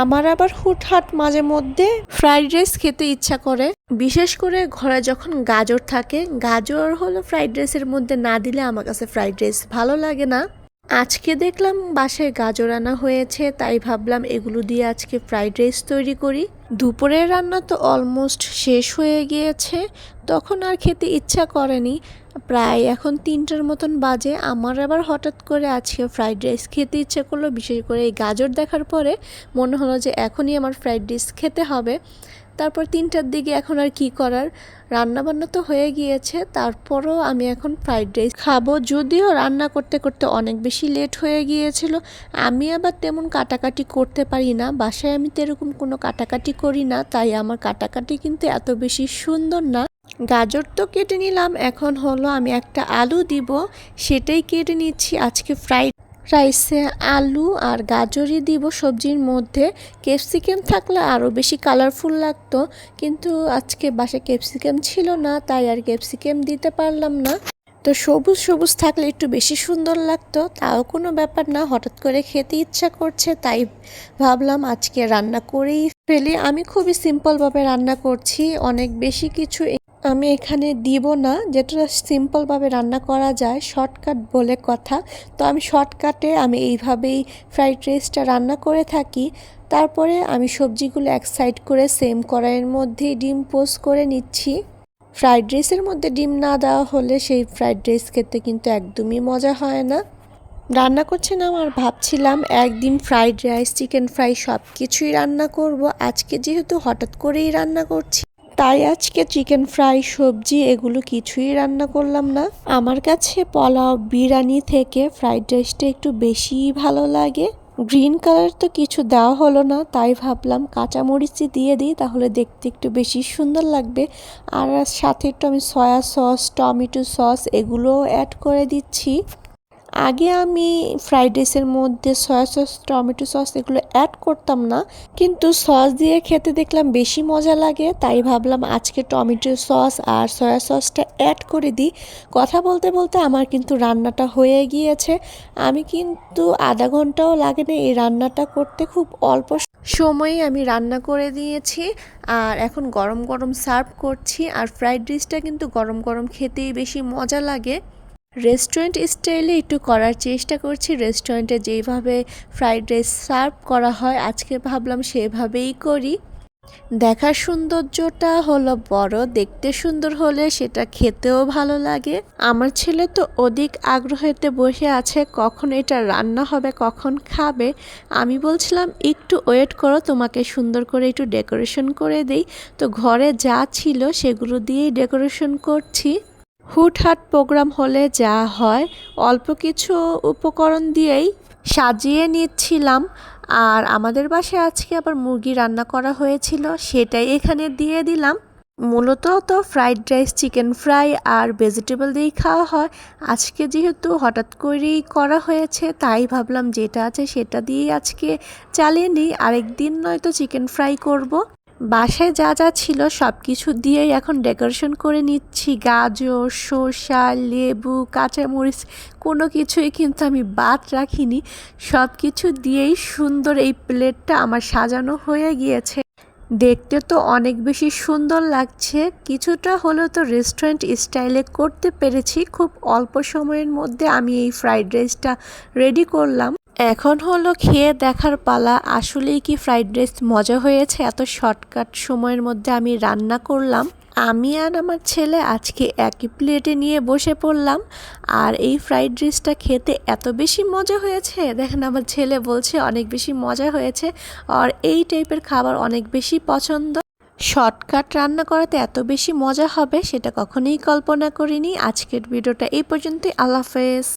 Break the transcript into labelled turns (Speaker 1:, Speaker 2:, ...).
Speaker 1: আমার আবার হুটহাট মাঝে মধ্যে ফ্রাইড রাইস খেতে ইচ্ছা করে। বিশেষ করে ঘরে যখন গাজর থাকে, গাজর হলো ফ্রাইড রাইসের মধ্যে না দিলে আমার কাছে ফ্রাইড রাইস ভালো লাগে না। আজকে দেখলাম বাসায় গাজর আনা হয়েছে, তাই ভাবলাম এগুলো দিয়ে আজকে ফ্রাইড রাইস তৈরি করি। দুপুরের রান্না তো অলমোস্ট শেষ হয়ে গিয়েছে, তখন আর খেতে ইচ্ছা করেনি। প্রায় এখন তিনটার মতন বাজে। আমার আবার হঠাৎ করে আজকে ফ্রাইড রাইস খেতে ইচ্ছে করল, বিশেষ করে এই গাজর দেখার পরে মনে হলো যে এখনই আমার ফ্রাইড রাইস খেতে হবে। তারপর তিনটার দিকে এখন আর কি করার? রান্না বান্না তো হয়ে গিয়েছে, তারপরও আমি এখন ফ্রাইড রাইস খাব। যদিও রান্না করতে করতে অনেক বেশি লেট হয়ে গিয়েছিল, আমি আবার তেমন কাটাকাটি করতে পারি না। বাসায় আমি তো এরকম কোনো কাটাকাটি করি না, তাই আমার কাটাকাটি কিন্তু এত বেশি সুন্দর না। গাজর তো কেটে নিলাম, এখন হলো আমি একটা আলু দিব, সেটাই কেটে নিচ্ছি আজকে ফ্রাইড রাইসে আলু আর গাজরই দিব সবজির মধ্যে। ক্যাপসিকাম থাকলে আরও বেশি কালারফুল লাগতো, কিন্তু আজকে বাসায় ক্যাপসিকাম ছিল না, তাই আর ক্যাপসিকাম দিতে পারলাম না। তো সবুজ সবুজ থাকলে একটু বেশি সুন্দর লাগতো, তাও কোনো ব্যাপার না, হঠাৎ করে খেতে ইচ্ছা করছে, তাই ভাবলাম আজকে রান্না করেই ফেলি। আমি খুবই সিম্পলভাবে রান্না করছি, অনেক বেশি কিছু আমি এখানে দিব না, যেটা সিম্পলভাবে রান্না করা যায় শর্টকাট বলে কথা। তো আমি শর্টকাটে আমি এইভাবেই ফ্রাইড রাইসটা রান্না করে থাকি। তারপরে আমি সবজিগুলো এক সাইড করে সেম কড়াইয়ের মধ্যেই ডিম পোস্ট করে নিচ্ছি। ফ্রাইড রাইসের মধ্যে ডিম না দেওয়া হলে সেই ফ্রাইড রাইস খেতে কিন্তু একদমই মজা হয় না। রান্না করছিলাম আর ভাবছিলাম একদিন ফ্রাইড রাইস চিকেন ফ্রাই সব কিছুই রান্না করব। আজকে যেহেতু হঠাৎ করেই রান্না করছি। তাই আজকে চিকেন ফ্রাই, সবজি এগুলো কিছুই রান্না করলাম না। আমার কাছে পোলাও, বিরিয়ানি থেকে ফ্রাইড রাইসটা একটু বেশি ভালো লাগে। গ্রিন কালার তো কিছু দেওয়া হলো না, তাই ভাবলাম কাঁচামরিচি দিয়ে দিই, তাহলে দেখতে একটু বেশি সুন্দর লাগবে। আর সাথে একটু আমি সয়া সস, টমেটো সস এগুলোও অ্যাড করে দিচ্ছি। আগে আমি ফ্রাইড রাইসের মধ্যে সয়া সস টমেটো সস এগুলো অ্যাড করতাম না, কিন্তু সস দিয়ে খেতে দেখলাম বেশি মজা লাগে, তাই ভাবলাম আজকে টমেটো সস আর সয়া সসটা অ্যাড করে দিই। কথা বলতে বলতে আমার কিন্তু রান্নাটা হয়ে গিয়েছে। আমি কিন্তু আধা ঘন্টাও লাগে না এই রান্নাটা করতে, খুব অল্প সময়ে আমি রান্না করে দিয়েছি। আর এখন গরম গরম সার্ভ করছি, আর ফ্রাইড রাইসটা কিন্তু গরম গরম খেতেই বেশি মজা লাগে। রেস্টুরেন্ট স্টাইলে একটু করার চেষ্টা করছি। রেস্টুরেন্টে যেইভাবে ফ্রাইড রাইস সার্ভ করা হয়, আজকে ভাবলাম সেভাবেই করি। দেখার সৌন্দর্যটা হলো বড়, দেখতে সুন্দর হলে সেটা খেতেও ভালো লাগে। আমার ছেলে তো অধিক আগ্রহেতে বসে আছে, কখন এটা রান্না হবে, কখন খাবে। আমি বলছিলাম, একটু ওয়েট করো, তোমাকে সুন্দর করে একটু ডেকোরেশন করে দেই। তো ঘরে যা ছিল সেগুলো দিয়েই ডেকোরেশন করছি। হুটহাট প্রোগ্রাম হলে যা হয়, অল্প কিছু উপকরণ দিয়েই সাজিয়ে নিচ্ছিলাম। আর আমাদের বাসায় আজকে আবার মুরগি রান্না করা হয়েছিল, সেটাই এখানে দিয়ে দিলাম। মূলত তো ফ্রাইড রাইস, চিকেন ফ্রাই আর ভেজিটেবল দিয়েই খাওয়া হয়। আজকে যেহেতু হঠাৎ করেই করা হয়েছে, তাই ভাবলাম যেটা আছে সেটা দিয়েই আজকে চালিয়ে নিই। আরেকদিন নয়তো চিকেন ফ্রাই করব। বাসায় যা যা ছিল সব কিছু দিয়েই এখন ডেকোরেশন করে নিচ্ছি। গাজর শসা লেবু, কাঁচামরিচ, কোনো কিছুই কিন্তু আমি বাদ রাখিনি। সব কিছু দিয়েই সুন্দর এই প্লেটটা আমার সাজানো হয়ে গিয়েছে। দেখতে তো অনেক বেশি সুন্দর লাগছে। কিছুটা হলেও তো রেস্টুরেন্ট স্টাইলে করতে পেরেছি। খুব অল্প সময়ের মধ্যে আমি এই ফ্রাইড রাইসটা রেডি করলাম। এখন হলো খেয়ে দেখার পালা। আসলেই কি ফ্রাইড রাইস মজা হয়েছে? এত শর্টকাট সময়ের মধ্যে আমি রান্না করলাম। আমি আর আমার ছেলে আজকে একই প্লেটে নিয়ে বসে পড়লাম। আর এই ফ্রাইড রাইসটা খেতে এত বেশি মজা হয়েছে? দেখেন আমার ছেলে বলছে, অনেক বেশি মজা হয়েছে। আর এই টাইপের খাবার অনেক বেশি পছন্দ। শর্টকাট রান্না করাতে এত বেশি মজা হবে, সেটা কখনোই কল্পনা করিনি। আজকের ভিডিওটা এই পর্যন্তই। আল্লাহ হাফেজ।